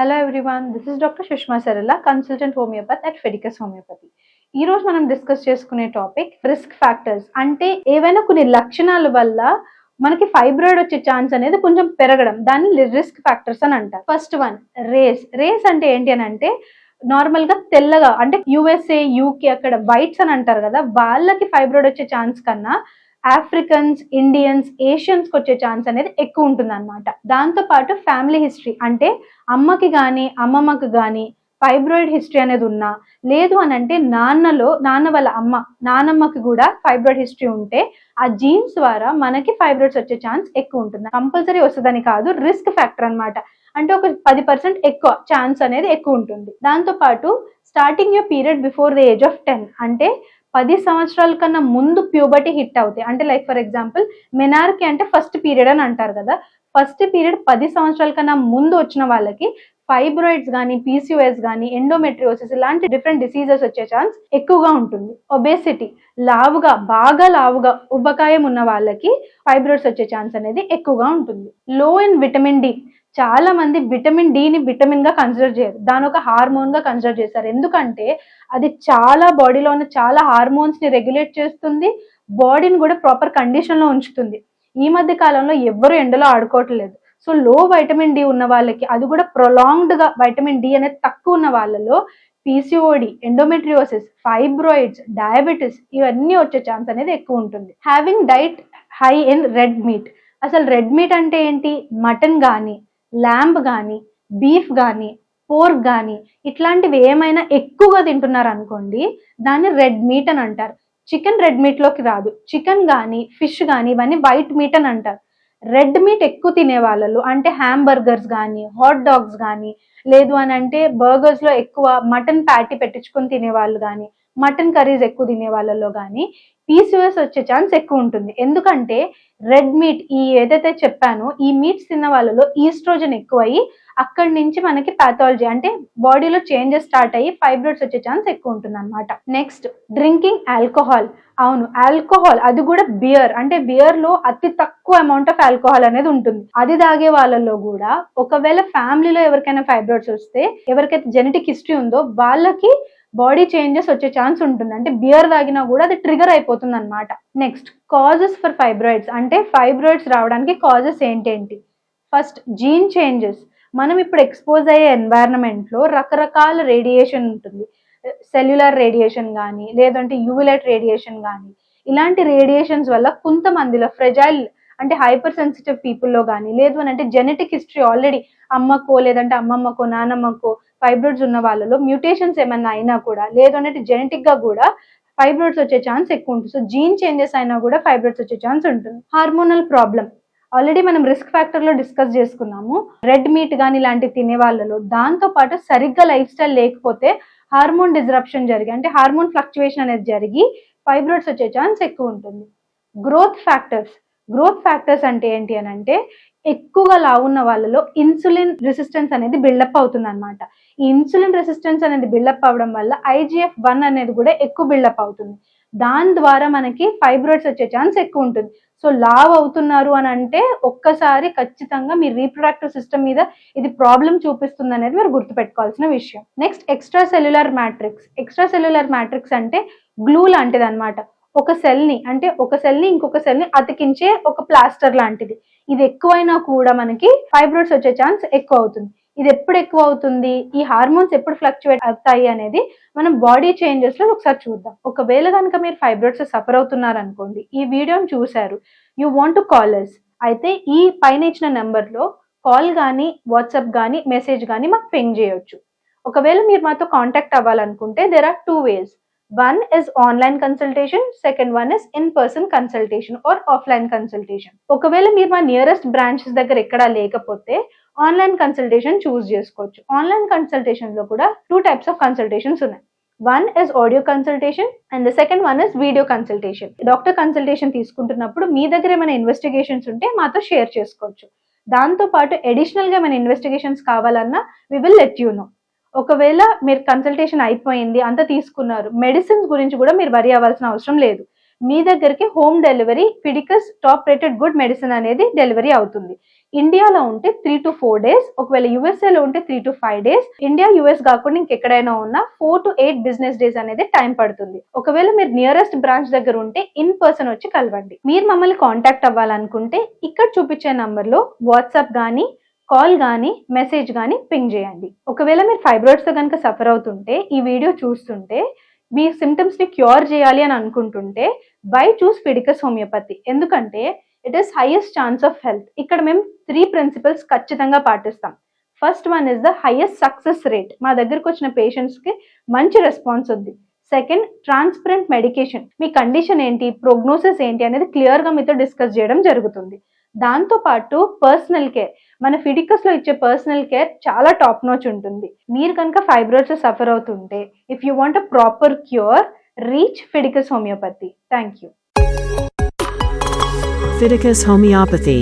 Hello everyone this is doctor Sushma Sarala consultant homeopathy at Fedicus homeopathy ఈ రోజు మనం discuss చేసుకునే topic risk factors అంటే ఏవైనా కొన్ని లక్షణాల వల్ల మనకి ఫైబ్రాయిడ్ వచ్చే ఛాన్స్ అనేది కొంచెం పెరగడం. దాన్ని రిస్క్ ఫ్యాక్టర్స్ అని అంటారు. ఫస్ట్ వన్ రేస్ రేస్ అంటే ఏంటి అని అంటే నార్మల్గా తెల్లగా అంటే యుఎస్ఏ యూకే అక్కడ వైట్స్ అని అంటారు కదా వాళ్ళకి ఫైబ్రాయిడ్ వచ్చే ఛాన్స్ కన్నా ఆఫ్రికన్స్ ఇండియన్స్ ఏషియన్స్కి వచ్చే ఛాన్స్ అనేది ఎక్కువ ఉంటుంది అనమాట దాంతో పాటు ఫ్యామిలీ హిస్టరీ అంటే అమ్మకి కానీ అమ్మమ్మకి కానీ ఫైబ్రాయిడ్ హిస్టరీ అనేది ఉన్నా లేదు అని అంటే నాన్నలో నాన్న వాళ్ళ అమ్మ నానమ్మకి కూడా ఫైబ్రాయిడ్ హిస్టరీ ఉంటే ఆ జీన్స్ ద్వారా మనకి ఫైబ్రాయిడ్స్ వచ్చే ఛాన్స్ ఎక్కువ ఉంటుంది. కంపల్సరీ వస్తుందని కాదు రిస్క్ ఫ్యాక్టర్ అన్నమాట. అంటే ఒక పది పర్సెంట్ ఎక్కువ ఛాన్స్ అనేది ఎక్కువ ఉంటుంది. దాంతో పాటు starting your period before the age of ten అంటే పది సంవత్సరాల కన్నా ముందు ప్యూబర్టీ హిట్ అవుతాయి. అంటే లైక్ ఫర్ ఎగ్జాంపుల్ మెనార్కి అంటే ఫస్ట్ పీరియడ్ అని అంటారు కదా. ఫస్ట్ పీరియడ్ పది సంవత్సరాల కన్నా ముందు వచ్చిన వాళ్ళకి ఫైబ్రాయిడ్స్ కానీ పీసీఓఎస్ కానీ ఎండోమెట్రియోసిస్ ఇలాంటి డిఫరెంట్ డిసీజెస్ వచ్చే ఛాన్స్ ఎక్కువగా ఉంటుంది. ఒబేసిటీ లావుగా బాగా లావుగా ఉబ్బకాయం ఉన్న వాళ్ళకి ఫైబ్రాయిడ్స్ వచ్చే ఛాన్స్ అనేది ఎక్కువగా ఉంటుంది. లో ఇన్ విటమిన్ డి చాలా మంది విటమిన్ డిని విటమిన్గా కన్సిడర్ చేయరు. దాని ఒక హార్మోన్గా కన్సిడర్ చేస్తారు. ఎందుకంటే అది చాలా బాడీలో ఉన్న చాలా హార్మోన్స్ని రెగ్యులేట్ చేస్తుంది బాడీని కూడా ప్రాపర్ కండిషన్లో ఉంచుతుంది. ఈ మధ్య కాలంలో ఎవ్వరు ఎండలో ఆడుకోవట్లేదు. సో లో వైటమిన్ డి ఉన్న వాళ్ళకి అది కూడా ప్రొలాంగ్డ్గా వైటమిన్ డి అనేది తక్కువ ఉన్న వాళ్ళలో పీసీఓడి ఎండోమెట్రియోసిస్ ఫైబ్రాయిడ్స్ డయాబెటీస్ ఇవన్నీ వచ్చే ఛాన్స్ అనేది ఎక్కువ ఉంటుంది. Having diet high in red meat అసలు రెడ్ మీట్ అంటే ఏంటి? మటన్ కానీ ల్యాంబ్ కానీ బీఫ్ కానీ పోర్క్ కానీ ఇట్లాంటివి ఏమైనా ఎక్కువగా తింటున్నారు అనుకోండి దాన్ని రెడ్ మీట్ అని అంటారు. చికెన్ రెడ్ మీట్లోకి రాదు. చికెన్ కానీ ఫిష్ కానీ ఇవన్నీ వైట్ మీట్ అని అంటారు. రెడ్ మీట్ ఎక్కువ తినే వాళ్ళలో అంటే హ్యాంబర్గర్స్ కానీ హాట్ డాగ్స్ కానీ లేదు అని అంటే బర్గర్స్లో ఎక్కువ మటన్ ప్యాటీ పెట్టించుకొని తినే వాళ్ళు కానీ మటన్ కర్రీస్ ఎక్కువ తినే వాళ్ళలో కానీ పీసీఎస్ వచ్చే ఛాన్స్ ఎక్కువ ఉంటుంది. ఎందుకంటే రెడ్ మీట్ ఈ ఏదైతే చెప్పానో ఈ మీట్స్ తిన్న వాళ్ళలో ఈస్ట్రోజన్ ఎక్కువయ్యి అక్కడి నుంచి మనకి పాథాలజీ అంటే బాడీలో చేంజెస్ స్టార్ట్ అయ్యి ఫైబ్రాయిడ్స్ వచ్చే ఛాన్స్ ఎక్కువ ఉంటుంది అనమాట నెక్స్ట్ డ్రింకింగ్ ఆల్కహాల్. అవును ఆల్కహాల్ అది కూడా బియర్. అంటే బియర్లో అతి తక్కువ అమౌంట్ ఆఫ్ ఆల్కహాల్ అనేది ఉంటుంది. అది తాగే వాళ్ళలో కూడా ఒకవేళ ఫ్యామిలీలో ఎవరికైనా ఫైబ్రాయిడ్స్ వస్తే ఎవరికైతే జెనెటిక్ హిస్టరీ ఉందో వాళ్ళకి బాడీ చేంజెస్ వచ్చే ఛాన్స్ ఉంటుంది. అంటే బియర్ తాగినా కూడా అది ట్రిగర్ అయిపోతుంది అనమాట నెక్స్ట్ కాజెస్ ఫర్ ఫైబ్రాయిడ్స్ అంటే ఫైబ్రాయిడ్స్ రావడానికి కాజెస్ ఏంటేంటి? ఫస్ట్ జీన్ చేంజెస్ మనం ఇప్పుడు ఎక్స్పోజ్ అయ్యే ఎన్వైరన్మెంట్లో రకరకాల రేడియేషన్ ఉంటుంది. సెల్యులర్ రేడియేషన్ కానీ లేదంటే యూవిలైట్ రేడియేషన్ కానీ ఇలాంటి రేడియేషన్స్ వల్ల కొంతమందిలో ఫ్రెజైల్ అంటే హైపర్ సెన్సిటివ్ పీపుల్లో కానీ లేదు అని అంటే జెనెటిక్ హిస్టరీ ఆల్రెడీ అమ్మకో లేదంటే అమ్మమ్మకో నానమ్మకో ఫైబ్రోడ్స్ ఉన్న వాళ్ళలో మ్యూటేషన్స్ ఏమైనా అయినా కూడా లేదు జెనెటిక్గా జెనెటిక్గా కూడా ఫైబ్రోడ్స్ వచ్చే ఛాన్స్ ఎక్కువ ఉంటుంది. సో జీన్ చేంజెస్ అయినా కూడా ఫైబ్రాయిడ్స్ వచ్చే ఛాన్స్ ఉంటుంది. హార్మోనల్ ప్రాబ్లం ఆల్రెడీ మనం రిస్క్ ఫ్యాక్టర్లో డిస్కస్ చేసుకున్నాము. రెడ్ మీట్ కానీ ఇలాంటివి తినే వాళ్ళలో దాంతో పాటు సరిగ్గా లైఫ్ స్టైల్ లేకపోతే హార్మోన్ డిజరప్షన్ జరిగి అంటే హార్మోన్ ఫ్లక్చువేషన్ అనేది జరిగి ఫైబ్రోడ్స్ వచ్చే ఛాన్స్ ఎక్కువ ఉంటుంది. గ్రోత్ ఫ్యాక్టర్స్ గ్రోత్ ఫ్యాక్టర్స్ అంటే ఏంటి అని అంటే ఎక్కువగా లావున్న వాళ్ళలో ఇన్సులిన్ రెసిస్టెన్స్ అనేది బిల్డప్ అవుతుంది అనమాట ఈ ఇన్సులిన్ రెసిస్టెన్స్ అనేది బిల్డప్ అవడం వల్ల ఐజిఎఫ్ వన్ అనేది కూడా ఎక్కువ బిల్డప్ అవుతుంది. దాని ద్వారా మనకి ఫైబ్రాయిడ్స్ వచ్చే ఛాన్స్ ఎక్కువ ఉంటుంది. సో లావ్ అవుతున్నారు అని అంటే ఒక్కసారి ఖచ్చితంగా మీ రీప్రొడక్టివ్ సిస్టమ్ మీద ఇది ప్రాబ్లం చూపిస్తుంది అనేది మీరు గుర్తుపెట్టుకోవాల్సిన విషయం. Next extracellular matrix. Extracellular matrix అంటే గ్లూ లాంటిది అనమాట ఒక సెల్ని అంటే ఒక సెల్ని ఇంకొక సెల్ని అతికించే ఒక ప్లాస్టర్ లాంటిది. ఇది ఎక్కువైనా కూడా మనకి ఫైబ్రాయిడ్స్ వచ్చే ఛాన్స్ ఎక్కువ అవుతుంది. ఇది ఎప్పుడు ఎక్కువ అవుతుంది? ఈ హార్మోన్స్ ఎప్పుడు ఫ్లక్చువేట్ అవుతాయి అనేది మనం బాడీ చేంజెస్లో ఒకసారి చూద్దాం. ఒకవేళ కనుక మీరు ఫైబ్రాయిడ్స్ సఫర్ అవుతున్నారు అనుకోండి ఈ వీడియోని చూశారు. యూ వాంట్ టు కాలర్స్ అయితే ఈ పైన ఇచ్చిన నెంబర్లో కాల్ కానీ వాట్సాప్ కానీ మెసేజ్ కానీ మాకు పింగ్ చేయొచ్చు. ఒకవేళ మీరు మాతో కాంటాక్ట్ అవ్వాలనుకుంటే there are two ways one is online consultation second one is in person consultation or offline consultation ఒకవేళ మీరు మా నియరెస్ట్ బ్రాంచెస్ దగ్గర ఎక్కడా లేకపోతే ఆన్లైన్ కన్సల్టేషన్ చూస్ చేసుకోవచ్చు. ఆన్లైన్ కన్సల్టేషన్లో కూడా టూ టైప్స్ ఆఫ్ కన్సల్టేషన్స్ ఉన్నాయి. One is audio consultation and the second one is video consultation doctor consultation తీసుకుంటున్నప్పుడు మీ దగ్గర ఏమైనా ఇన్వెస్టిగేషన్స్ ఉంటే మాతో షేర్ చేసుకోవచ్చు. దాంతో పాటు అడిషనల్గా ఏమైనా ఇన్వెస్టిగేషన్స్ కావాలన్నా we will let you know ఒకవేళ మీరు కన్సల్టేషన్ అయిపోయింది అంతా తీసుకున్నారు మెడిసిన్స్ గురించి కూడా మీరు వరి అవ్వాల్సిన అవసరం లేదు. మీ దగ్గరికి home delivery Fidicus top rated good medicine అనేది డెలివరీ అవుతుంది. ఇండియాలో ఉంటే త్రీ టు ఫోర్ డేస్ ఒకవేళ యుఎస్ఏలో ఉంటే three to five days India US కాకుండా ఇంకెక్కడైనా ఉన్నా four to eight business days అనేది టైం పడుతుంది. ఒకవేళ మీరు నియరెస్ట్ బ్రాంచ్ దగ్గర ఉంటే ఇన్ పర్సన్ వచ్చి కలవండి. మీరు మమ్మల్ని కాంటాక్ట్ అవ్వాలనుకుంటే ఇక్కడ చూపించే నంబర్లో వాట్సాప్ కానీ కాల్ కానీ మెసేజ్ కానీ పింగ్ చేయండి. ఒకవేళ మీరు ఫైబ్రాయిడ్స్తో కనుక సఫర్ అవుతుంటే ఈ వీడియో చూస్తుంటే మీ సిమ్టమ్స్ని క్యూర్ చేయాలి అని అనుకుంటుంటే బై చూస్ ఫిడికస్ హోమియోపతి. ఎందుకంటే it is highest chance of health ఇక్కడ మేము త్రీ ప్రిన్సిపల్స్ ఖచ్చితంగా పాటిస్తాం. First one is the highest success rate మా దగ్గరకు వచ్చిన పేషెంట్స్కి మంచి రెస్పాన్స్ ఉంది. సెకండ్ ట్రాన్స్పరెంట్ మెడికేషన్ మీ కండిషన్ ఏంటి? ప్రోగ్నోసిస్ ఏంటి? అనేది క్లియర్గా మీతో డిస్కస్ చేయడం జరుగుతుంది. దాంతో పాటు పర్సనల్ కేర్ మన ఫిడికస్లో ఇచ్చే పర్సనల్ కేర్ చాలా టాప్ నోచ్ ఉంటుంది. మీరు కనుక ఫైబ్రోయిడ్స్ సఫర్ అవుతుంటే if you want a proper cure reach Fidicus homeopathy thank you Fidicus homeopathy